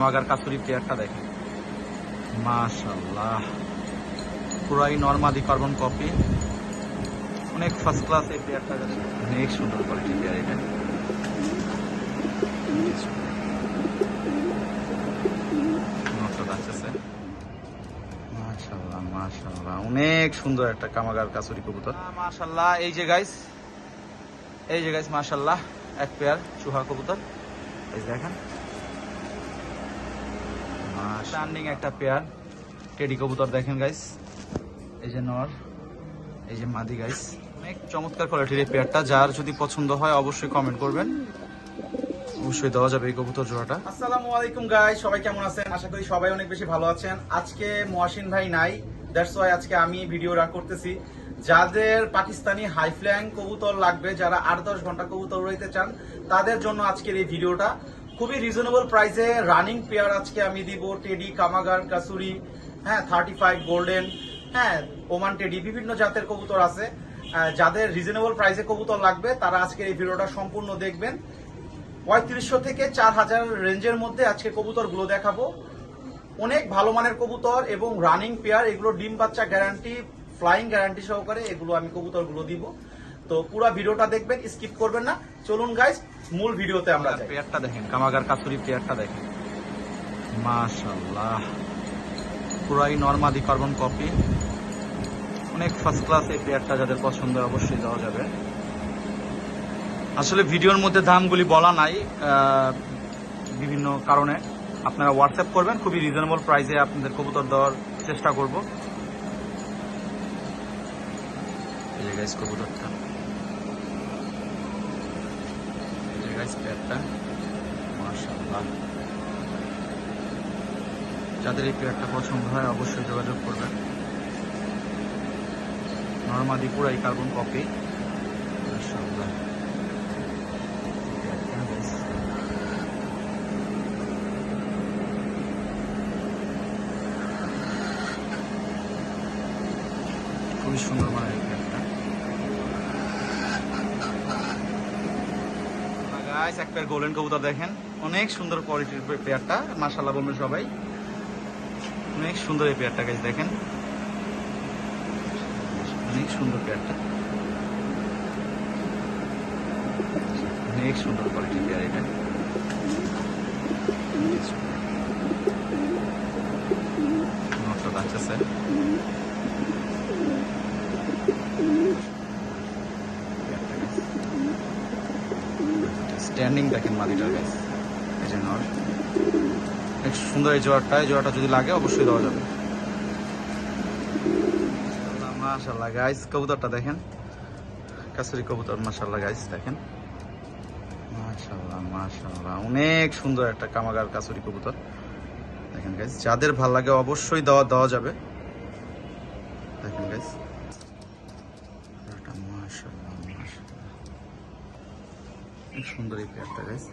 মাগার কাসুরি পেয়ারটা দেখেন মাশাল্লাহ পুরাই নর্মাদি কার্বন কপি অনেক ফার্স্ট ক্লাস এই পেয়ারটা অনেক সুন্দর কোয়ালিটি পেয়ার এটা। অনেক সুন্দর একটা কামাগার কাসুরি কবুতর। মাশাল্লাহ এই যে গাইস এই যে গাইস মাশাল্লাহ এক পেয়ার চুহা কবুতর। এই দেখেন। স্ট্যান্ডিং একটা পেয়ার টেডি কবুতর দেখেন গাইস এই যে নর, এই যে মাদি গাইস অনেক চমৎকার কোয়ালিটির এই পেয়ারটা যার যদি পছন্দ হয়, অবশ্যই কমেন্ট করবেন। অবশ্যই দেওয়া যাবে এই কবুতর জোড়াটা। আসসালামু আলাইকুম গাইস সবাই কেমন আছেন? আশা করি সবাই অনেক বেশি ভালো আছেন। আজকে মহাসিন ভাই নাই। দ্যাটস ওয়াই আজকে আমি ভিডিও রান করতেছি। যাদের পাকিস্তানি হাই ফ্ল্যাং কবুতর লাগবে, যারা আট দশ ঘণ্টা কবুতর রইতে চান, তাদের জন্য আজকের এই ভিডিওটা খুবই রিজনেবল প্রাইসে রানিং পেয়ার আজকে আমি দিব টেডি কামাগার কাসুরি হ্যাঁ থার্টি ফাইভ গোল্ডেন হ্যাঁ ওমান টেডি বিভিন্ন জাতের কবুতর আছে। যাদের রিজনেবল প্রাইসে কবুতর লাগবে, তারা আজকের এই ভিডিওটা সম্পূর্ণ দেখবেন। পঁয়ত্রিশশো থেকে চার হাজার রেঞ্জের মধ্যে আজকে কবুতরগুলো দেখাবো। অনেক ভালো মানের কবুতর এবং রানিং পেয়ার এগুলো ডিম বাচ্চা গ্যারান্টি ফ্লাইং গ্যারান্টি সহকারে এগুলো আমি কবুতরগুলো দিব। তো পুরো ভিডিওটা দেখবেন স্কিপ করবেন না। চলুন গাইস মূল ভিডিওতে আমরা যাই। পেয়ারটা দেখেন, কামাগার কাসুরি পেয়ারটা দেখেন। মাশাল্লাহ পুরাই নর্মাদি কার্বন কপি অনেক ফার্স্ট ক্লাস এই পেয়ারটা যাদের পছন্দ অবশ্যই দেওয়া যাবে। আসলে ভিডিওর মধ্যে দামগুলি বলা নাই বিভিন্ন কারণে। আপনারা হোয়াটসঅ্যাপ করবেন, খুবই রিজনেবল প্রাইসে আপনাদের কবুতর দেওয়ার চেষ্টা করব। এই কবুতরটা এই যে যাদের এই পেয়ারটা পছন্দ হয় অবশ্যই যোগাযোগ করবেন। নর্মাদি পুরাই কার্বন কপি। খুবই সুন্দর মানে এই পেয়ারটা গাইস এক পেয়ার গোল্ডেন কবুতর দেখেন। অনেক সুন্দর কোয়ালিটির পেয়ারটা মাশাআল্লাহ বলবেন সবাই। অনেক সুন্দর এই পেয়ারটা গাইস দেখেন। অনেক সুন্দর পেয়ারটা অনেক সুন্দর কোয়ালিটির পেয়ার এটা। নটটা যাচ্ছে স্ট্যান্ডিং দেখেন মাদিটার গাইস এই যে নর সুন্দর এই জোয়ারটা এই জোয়ারটা যদি লাগে অবশ্যই দেওয়া যাবে। মাশাল্লাহ গাইস কবুতরটা দেখেন। কাসুরি কবুতর মাশাল্লাহ গাইস দেখেন। মাশাল্লাহ মাশাল্লাহ অনেক সুন্দর একটা কামাগার কাসুরি কবুতর। দেখেন গাইস যাদের ভালো লাগে অবশ্যই দেওয়া দেওয়া যাবে। দেখেন গাইস মাশাল্লাহ মাশাল্লাহ অনেক সুন্দর এই পেয়ারটা গাইস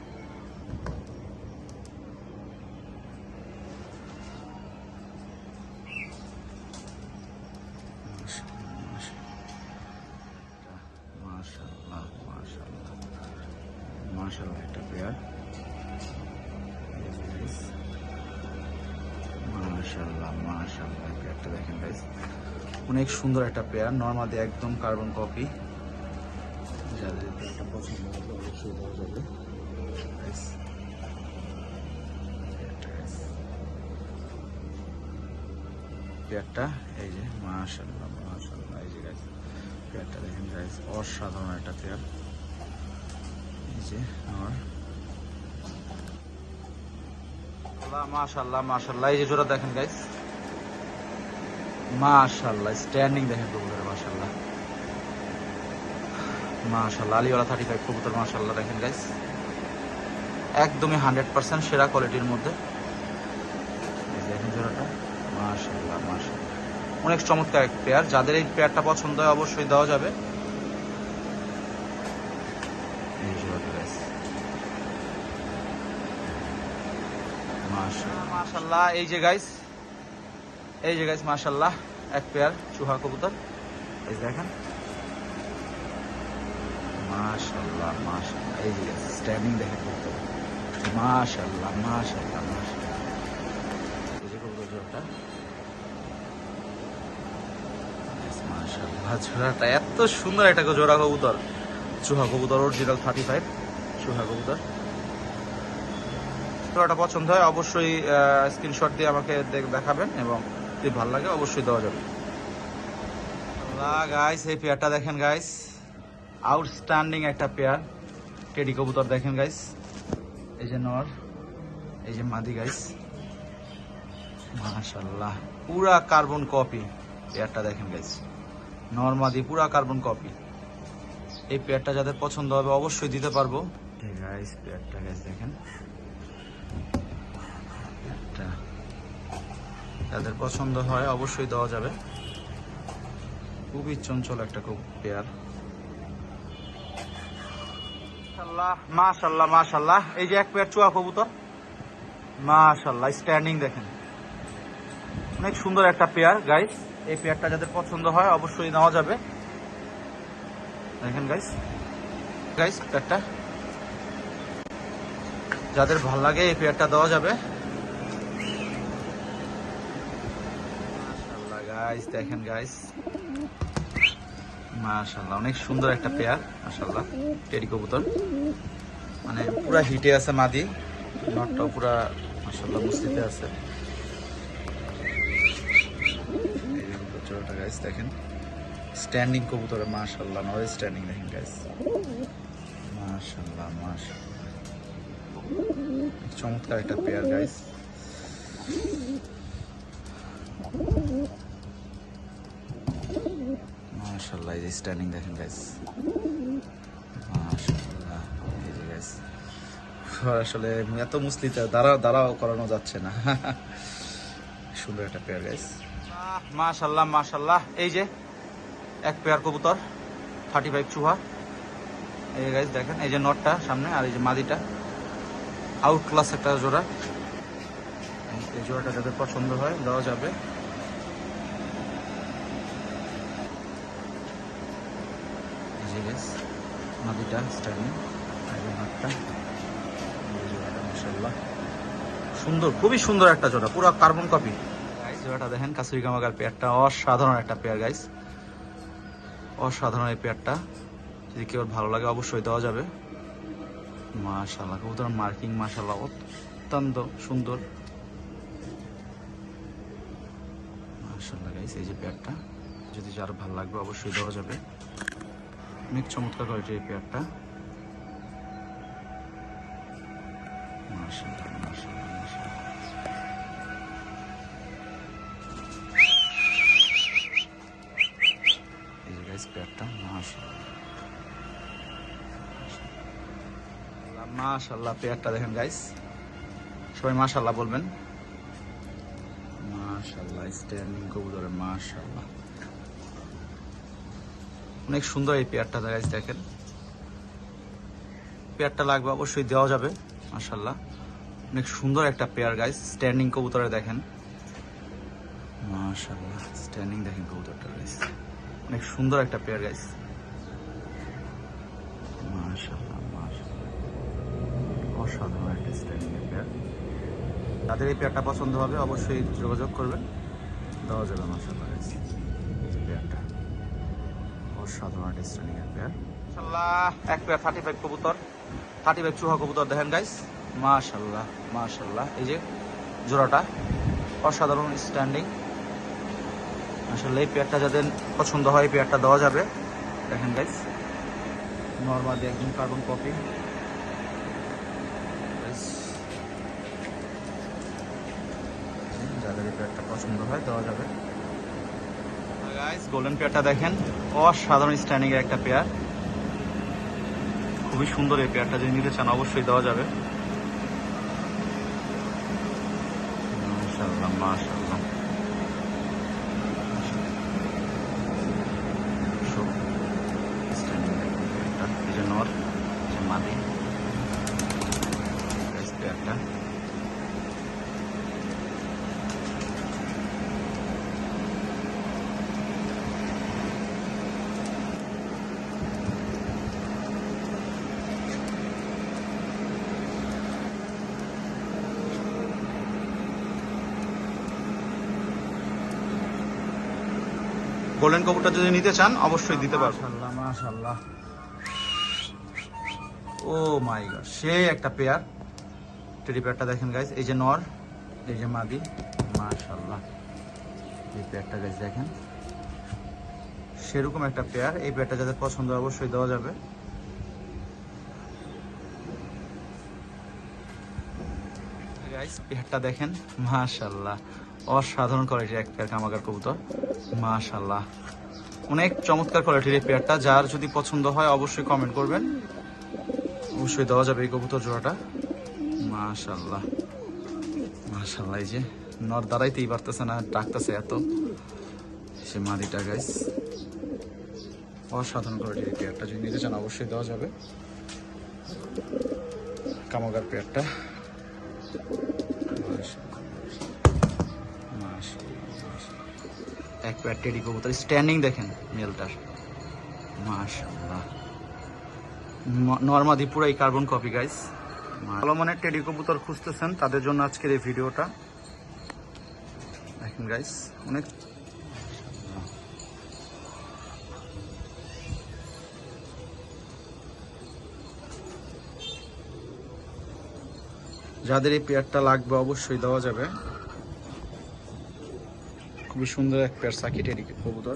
একটা পেয়ার। মাশাআল্লাহ পেয়ারটা অনেক সুন্দর একটা পেয়ার। নর্মালি একদম কার্বন কপি অসাধারণ একটা পেয়ার। এই যে আমার। মাশাআল্লাহ মাশাআল্লাহ, এই যে জোড়া দেখেন গাইস মাশাআল্লাহ স্ট্যান্ডিং দেখেন কবুতর মাশাআল্লাহ, আলিওয়ালা থার্টি ফাইভ কবুতর মাশাআল্লাহ দেখেন গাইস একদমই হান্ড্রেড পার্সেন্ট সেরা কোয়ালিটির মধ্যে। দেখেন অনেক চমৎকার এক পেয়ার যাদের এই পেয়ারটা পছন্দ হয় অবশ্যই দেওয়া যাবে। মাশাআল্লাহ এই যে গাইস এই যে গাইস মাশাআল্লাহ, এক পেয়ার চুহা কবুতর। এই দেখেন। মাশাআল্লাহ মাশাআল্লাহ। এই স্ট্যান্ডিং মাশাআল্লাহ মাশাআল্লাহ পেয়ারটা Yes, মাশাআল্লাহ, জোড়াটা এত সুন্দর একটা জোড়া কবুতর। চুহা কবুতর অরিজিনাল থার্টি ফাইভ চুহা কবুতর। জোড়াটা পছন্দ হয় অবশ্যই স্ক্রিনশট দিয়ে আমাকে দেখাবেন এবং যদি ভালো লাগে অবশ্যই দেওয়া যাবে। গাইস এই পেয়ারটা দেখেন গাইস আউটস্ট্যান্ডিং একটা পেয়ার টেডি কবুতর দেখেন গাইস এই যে নর, এই যে মাদি গাইস মাশাল্লাহ পুরা কার্বন কপি পেয়ারটা দেখেন গাইস নর, মাদি, পুরা কার্বন কপি। এই পেয়ারটা যাদের পছন্দ হবে, অবশ্যই দিতে পারব। গাইস পেয়ারটা গাইস দেখেন। যাদের পছন্দ হয়, অবশ্যই দেওয়া যাবে। খুবই চঞ্চল একটা খুব পেয়ার। মাশাল্লাহ মাশাল্লাহ এই যে এক পেয়ার চুয়া কবুতর। মাশাল্লাহ স্ট্যান্ডিং দেখেন। অনেক সুন্দর একটা পেয়ার গাইস এই পেয়ারটা যাদের পছন্দ হয়, অবশ্যই নেওয়া যাবে। দেখেন গাইস গাইস পেয়ারটা। যাদের ভালো লাগে, এই পেয়ারটা দেওয়া যাবে। মাশাল্লাহ দেখেন গাইস মাশাল্লাহ অনেক সুন্দর একটা পেয়ার মাশাল্লাহ টেরি কবুতর। মানে পুরা হিটে আছে মাদি, নটটাও পুরা মাশাল্লাহ মুস্তিতে আছে। গাইস দেখেন। স্ট্যান্ডিং কবুতর মাশাল্লাহ নয় স্ট্যান্ডিং দেখেন গাইস মাশাল্লাহ মাশাল্লাহ চমৎকার একটা পেয়ার গাইস যে স্ট্যান্ডিং দেখেন গাইস আসলে এত মুসলিতে দাঁড়া দাঁড়াও করানো যাচ্ছে না। সুন্দর একটা পেয়ার গাইস মাশাল্লাহ মাশাল্লাহ এই যে এক পেয়ার কবুতর থার্টি ফাইভ চুহা। এই যে গাইস দেখেন এই যে নটটা সামনে আর এই যে মাদিটা। আউট ক্লাস একটা জোড়া। এই জোড়াটা যাদের পছন্দ হয় দেওয়া যাবে। আর এই নটটা এই জোড়াটা মাশাআল্লাহ। সুন্দর, খুবই সুন্দর একটা জোড়া, পুরো কার্বন কপি। গাইস জোড়াটা দেখেন, কাসুরি কামাগার পেয়ারটা, অসাধারণ একটা পেয়ার গাইস অসাধারণ এই পেয়ারটা। যদি কেউ ভালো লাগে, অবশ্যই দেওয়া যাবে। মাশাল্লাহ কবুতর মার্কিং মাশাল্লাহ অত্যন্ত সুন্দর। মাশাল্লাহ গাইস এই যে পেয়ারটা, যদি যার ভালো লাগবে, অবশ্যই দেওয়া যাবে। অনেক চমৎকার কোয়ালিটির এই পেয়ারটা মাশাল্লাহ পেয়ারটা দেখেন গাইস সবাই মাশাল্লাহ বলবেন। মাশাল্লাহ স্ট্যান্ডিং কবুতরে মাশাল্লাহ অনেক সুন্দর এই পেয়ারটা গাইস দেখেন। পেয়ারটা লাগবে, অবশ্যই দেওয়া যাবে মাশাল্লাহ অনেক সুন্দর একটা পেয়ার গাইস স্ট্যান্ডিং কবুতরে দেখেন। মাশাল্লাহ স্ট্যান্ডিং দেখেন কবুতরটা গাইস অনেক সুন্দর একটা পেয়ার গাইস মাশাল্লাহ মাশাল্লাহ অসাধারণ একটা স্ট্যান্ডিং পেয়ার। তাদের এই পেয়ারটা পছন্দ হবে, অবশ্যই যোগাযোগ করবেন। দেওয়া যাবে যে পেয়ারটা অসাধারণ স্ট্যান্ডিং এর পেয়ার মাশাল্লাহ এক পেয়ার থার্টি ফাইভ কবুতর। থার্টি ফাইভ চুহা কবুতর দেখেন গাইস মাশাল্লাহ মাশাল্লাহ এই যে জোড়াটা, অসাধারণ স্ট্যান্ডিং আসলে এই পেয়ারটা যাদের পছন্দ হয়, এই পেয়ারটা দেওয়া যাবে। দেখেন গাইস নর্মালি একদম কার্বন কপি যাদের এই পেয়ারটা পছন্দ হয়, দেওয়া যাবে। গাইস গোল্ডেন পেয়ারটা দেখেন, অসাধারণ স্ট্যান্ডিং এর একটা পেয়ার খুবই সুন্দর এই পেয়ারটা যদি নিতে চান, অবশ্যই দেওয়া যাবে। মাশাআল্লাহ মাশাআল্লাহ So, standing এর পেয়ারটা, এই যে নর, এই যে মাদি। Guys, পেয়ারটা। গোল্ডেন কবুতর যদি নিতে চান অবশ্যই দিতে পারব মাশাল্লাহ মাশাল্লাহ ও মাই গড সে একটা পেয়ার। টেডি পেয়ারটা দেখেন গাইস এই যে নর এই যে মাদি মাশাল্লাহ এই পেয়ারটা গাইস দেখেন। সেরকম একটা পেয়ার এই পেয়ারটা যাদের পছন্দ অবশ্যই দেওয়া যাবে। গাইস পেয়ারটা দেখেন মাশাল্লাহ অসাধারণ কোয়ালিটির এক পেয়ার কামাগার কবুতর। মাশাল্লাহ অনেক চমৎকার কোয়ালিটির এই পেয়ারটা যার যদি পছন্দ হয়, অবশ্যই কমেন্ট করবেন। অবশ্যই দেওয়া যাবে এই কবুতর জোড়াটা। মাশাল্লাহ মাশাল্লাহ এই যে নর দাঁড়াইতেই পারতেছে না, ডাকতেছে এত। সে মাদিটা গাইস অসাধারণ কোয়ালিটির পেয়ারটা যদি নিতে চান, অবশ্যই দেওয়া যাবে। কামাগার পেয়ারটা মাশাআল্লাহ, মাশাআল্লাহ, মাশাআল্লাহ। এক পেয়ার টেডি কবুতর। স্ট্যান্ডিং দেখেন মেলটার। মাশাল্লাহ কার্বন কপি গাইস টেডি কবুতর খুঁজতেছেন তাদের জন্য আজকের এই ভিডিওটা। দেখেন গাইস অনেক যাদের এই পেয়ারটা লাগবে অবশ্যই দেওয়া যাবে। খুবই সুন্দর এক পেয়ার সাকি টেডি কবুতর।